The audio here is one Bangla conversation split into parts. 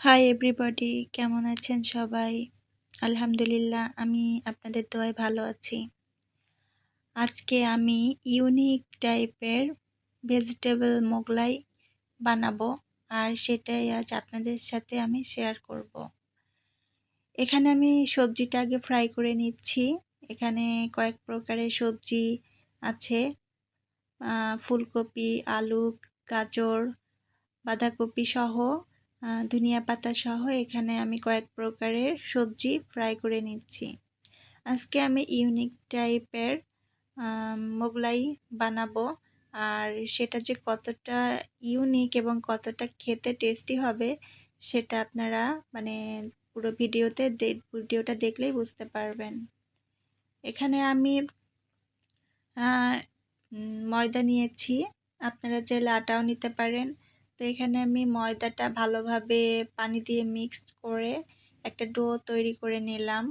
হাই এভরিবডি কেমন আছেন সবাই? আলহামদুলিল্লাহ, আমি আপনাদের দোয়ায় ভালো আছি। আজকে আমি ইউনিক টাইপের ভেজিটেবল মোগলাই বানাবো আর সেটাই আজ আপনাদের সাথে আমি শেয়ার করব। এখানে আমি সবজিটা আগে ফ্রাই করে নিচ্ছি। এখানে কয়েক প্রকারের সবজি আছে। ফুলকপি, আলু, গাজর, বাঁধাকপি সহ ধনিয়া পাতা সহ এখানে আমি কয়েক প্রকারের সবজি ফ্রাই করে নিচ্ছি। আজকে আমি ইউনিক টাইপের মোগলাই বানাবো আর সেটা যে কতটা ইউনিক এবং কতটা খেতে টেস্টি হবে সেটা আপনারা মানে পুরো ভিডিওতে ভিডিওটা দেখলেই বুঝতে পারবেন। এখানে আমি ময়দা নিয়েছি। আপনারা যে লাটাও নিতে পারেন। তো এখানে আমি ময়দাটা ভালোভাবে পানি দিয়ে মিক্সড করে একটা ডো তৈরি করে নিলাম।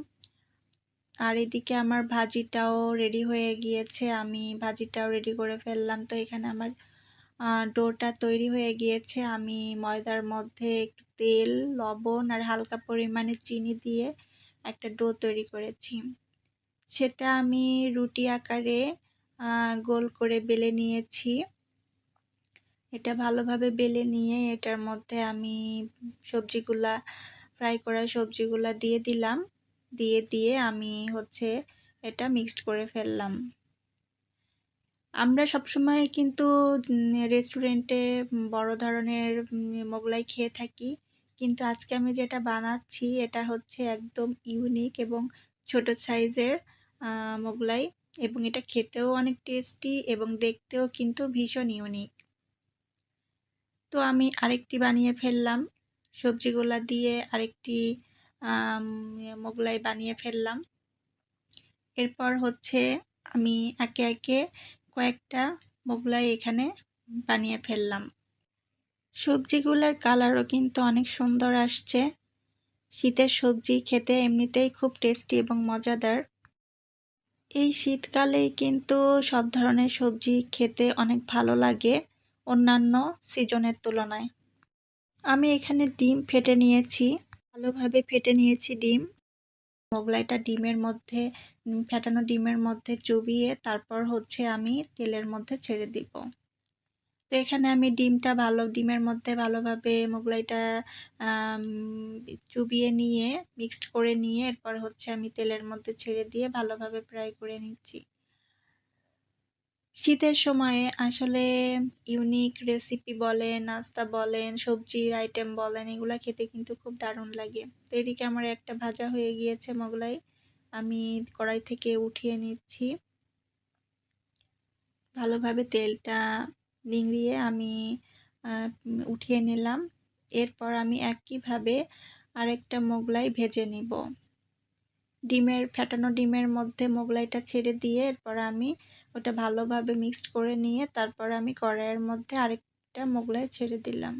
আর এদিকে আমার ভাজিটাও রেডি হয়ে গিয়েছে, আমি ভাজিটাও রেডি করে ফেললাম। তো এখানে আমার ডোটা তৈরি হয়ে গিয়েছে। আমি ময়দার মধ্যে একটু তেল, লবণ আর হালকা পরিমাণে চিনি দিয়ে একটা ডো তৈরি করেছি। সেটা আমি রুটি আকারে গোল করে বেলে নিয়েছি। এটা ভালোভাবে বেলে নিয়ে এটার মধ্যে আমি সবজিগুলা ফ্রাই করা সবজিগুলা দিয়ে দিলাম। দিয়ে দিয়ে আমি হচ্ছে এটা মিক্সড করে ফেললাম। আমরা সবসময় কিন্তু রেস্টুরেন্টে বড় ধরনের মোগলাই খেয়ে থাকি। কিন্তু আজকে আমি যেটা বানাচ্ছি, এটা হচ্ছে একদম ইউনিক এবং ছোট সাইজের মোগলাই। এবং এটা খেতেও অনেক টেস্টি এবং দেখতেও কিন্তু ভীষণ ইউনিক তো আমি আরেকটি বানিয়ে ফেললাম। সবজিগুলা দিয়ে আরেকটি মোগলাই বানিয়ে ফেললাম। এরপর হচ্ছে আমি একে একে কয়েকটা মোগলাই এখানে বানিয়ে ফেললাম। সবজিগুলোর কালারও কিন্তু অনেক সুন্দর আসছে। শীতের সবজি খেতে এমনিতেই খুব টেস্টি এবং মজাদার। এই শীতকালেই কিন্তু সব ধরনের সবজি খেতে অনেক ভালো লাগে। অন্যান্য সিজনের তুলনায়। আমি এখানে ডিম ফেটে নিয়েছি, ভালোভাবে ফেটে নিয়েছি ডিম। মোগলাইটা ডিমের মধ্যে, ফেটানো ডিমের মধ্যে চুবিয়ে তারপর হচ্ছে আমি তেলের মধ্যে ছেড়ে দিব। তো এখানে আমি ডিমটা ভালো, ডিমের মধ্যে ভালোভাবে মোগলাইটা চুবিয়ে নিয়ে, মিক্সড করে নিয়ে এরপর হচ্ছে আমি তেলের মধ্যে ছেড়ে দিয়ে ভালোভাবে ফ্রাই করে নিচ্ছি। শীতের সময়ে আসলে ইউনিক রেসিপি বলেন, নাস্তা বলেন, সবজির আইটেম বলেন, এগুলো খেতে কিন্তু খুব দারুণ লাগে। তো এদিকে আমার একটা ভাজা হয়ে গিয়েছে মোগলাই। আমি কড়াই থেকে উঠিয়ে নিচ্ছি। ভালোভাবে তেলটা নিংড়িয়ে আমি উঠিয়ে নিলাম। এরপর আমি একইভাবে আরেকটা মোগলাই ভেজে নিব। ডিমের, ফেটানো ডিমের মধ্যে মোগলাইটা ছেড়ে দিয়ে এরপর আমি ওটা ভালোভাবে মিক্সড করে নিয়ে তারপর আমি কড়াইয়ের মধ্যে আরেকটা মোগলাই ছেড়ে দিলাম।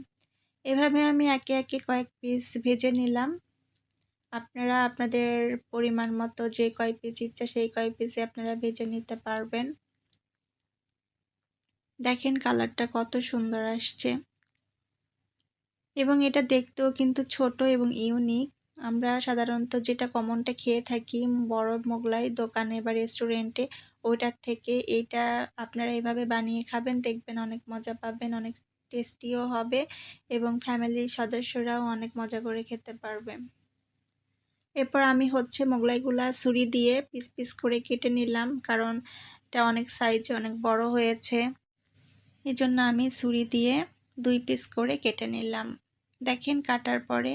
এভাবে আমি একে একে কয়েক পিস ভেজে নিলাম। আপনারা আপনাদের পরিমাণ মতো যে কয় পিস ইচ্ছা সেই কয় পিসে আপনারা ভেজে নিতে পারবেন। দেখেন কালারটা কত সুন্দর আসছে। এবং এটা দেখতেও কিন্তু ছোট এবং ইউনিক আমরা সাধারণত যেটা কমনটা খেয়ে থাকি বড় মোগলাই দোকানে বা রেস্টুরেন্টে, ওইটার থেকে এইটা আপনারা এইভাবে বানিয়ে খাবেন, দেখবেন অনেক মজা পাবেন, অনেক টেস্টিও হবে এবং ফ্যামিলির সদস্যরাও অনেক মজা করে খেতে পারবে। এরপর আমি হচ্ছে মোগলাইগুলা ছুরি দিয়ে পিস পিস করে কেটে নিলাম কারণ এটা অনেক সাইজে অনেক বড় হয়েছে। এই জন্য আমি ছুরি দিয়ে দুই পিস করে কেটে নিলাম। দেখেন কাটার পরে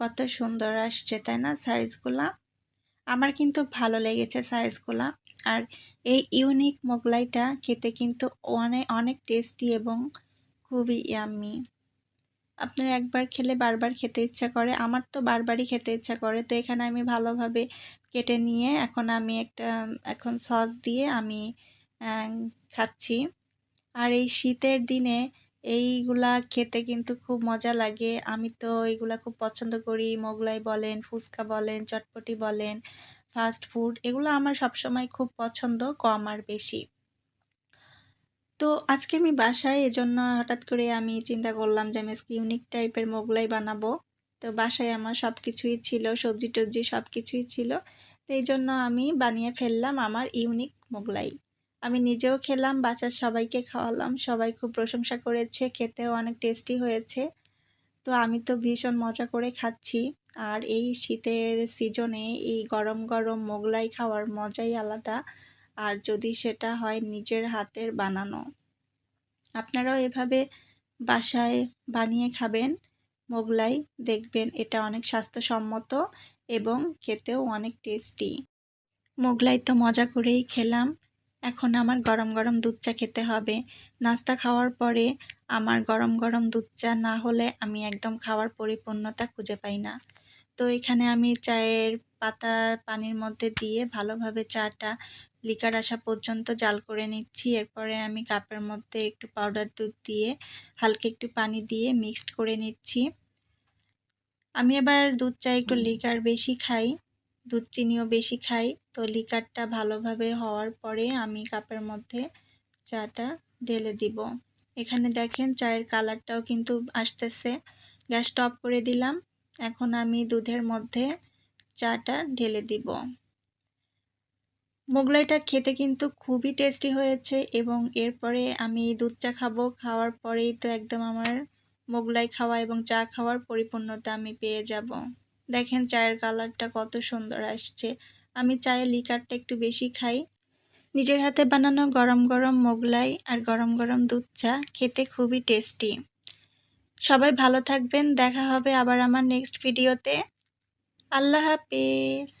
কত সুন্দর আসছে, তাই না সাইজগুলা আমার কিন্তু ভালো লেগেছে সাইজগুলা আর এই ইউনিক মোগলাইটা খেতে কিন্তু অনেক অনেক টেস্টি এবং খুবই ইয়াম্মি আপনারা একবার খেলে বারবার খেতে ইচ্ছা করে, আমার তো বারবারই খেতে ইচ্ছা করে। তো এখানে আমি ভালোভাবে কেটে নিয়ে এখন আমি একটা, এখন সস দিয়ে আমি খাচ্ছি। আর এই শীতের দিনে এইগুলা খেতে কিন্তু খুব মজা লাগে। আমি তো এইগুলা খুব পছন্দ করি। মোগলাই বলেন, ফুচকা বলেন, চটপটি বলেন ফাস্ট ফুড এগুলো আমার সবসময় খুব পছন্দ, কম আর বেশি। তো আজকে আমি বাসায় এজন্য হঠাৎ করে আমি চিন্তা করলাম যে আমি আজকে ইউনিক টাইপের মোগলাই বানাবো। তো বাসায় আমার সব কিছুই ছিল সবজি টবজি সব কিছুই ছিল। তো এই জন্য আমি বানিয়ে ফেললাম আমার ইউনিক মোগলাই। আমি নিজেও খেলাম, বাচ্চার সবাইকে খাওয়ালাম, সবাই খুব প্রশংসা করেছে, খেতেও অনেক টেস্টি হয়েছে। তো আমি তো ভীষণ মজা করে খাচ্ছি। আর এই শীতের সিজনে এই গরম গরম মোগলাই খাওয়ার মজাই আলাদা। আর যদি সেটা হয় নিজের হাতের বানানো। আপনারাও এভাবে বাসায় বানিয়ে খাবেন, মোগলাই দেখবেন এটা অনেক স্বাস্থ্যসম্মত এবং খেতেও অনেক টেস্টি মোগলাই তো মজা করেই খেলাম। এখন আমার গরম গরম দুধ চা খেতে হবে। নাস্তা খাওয়ার পরে আমার গরম গরম দুধ চা না হলে আমি একদম খাওয়ার পরিপূর্ণতা খুঁজে পাই না। তো এখানে আমি চায়ের পাতা পানির মধ্যে দিয়ে ভালোভাবে চাটা লিকার আসা পর্যন্ত জাল করে নিচ্ছি। এরপরে আমি কাপের মধ্যে একটু পাউডার দুধ দিয়ে হালকা একটু পানি দিয়ে মিক্সড করে নিচ্ছি। আমি এবার দুধ চা একটু লিকার বেশি খাই, দুধ চিনিও বেশি খাই। তো লিকারটা ভালোভাবে হওয়ার পরে আমি কাপের মধ্যে চাটা ঢেলে দিব। এখানে দেখেন চায়ের কালারটাও কিন্তু আসতেছে। গ্যাস টপ করে দিলাম। এখন আমি দুধের মধ্যে চাটা ঢেলে দিব। মোগলাইটা খেতে কিন্তু খুবই টেস্টি হয়েছে এবং এরপরে আমি দুধ চা খাব। খাওয়ার পরেই তো একদম আমার মোগলাই খাওয়া এবং চা খাওয়ার পরিপূর্ণতা আমি পেয়ে যাব। দেখেন চায়ের কালারটা কত সুন্দর আসছে। আমি চায়ে লিকারটা একটু বেশি খাই। নিজের হাতে বানানো গরম গরম মোগলাই আর গরম গরম দুধ চা খেতে খুবই টেস্টি। সবাই ভালো থাকবেন, দেখা হবে আবার আমার নেক্সট ভিডিওতে আল্লাহ হাফিজ।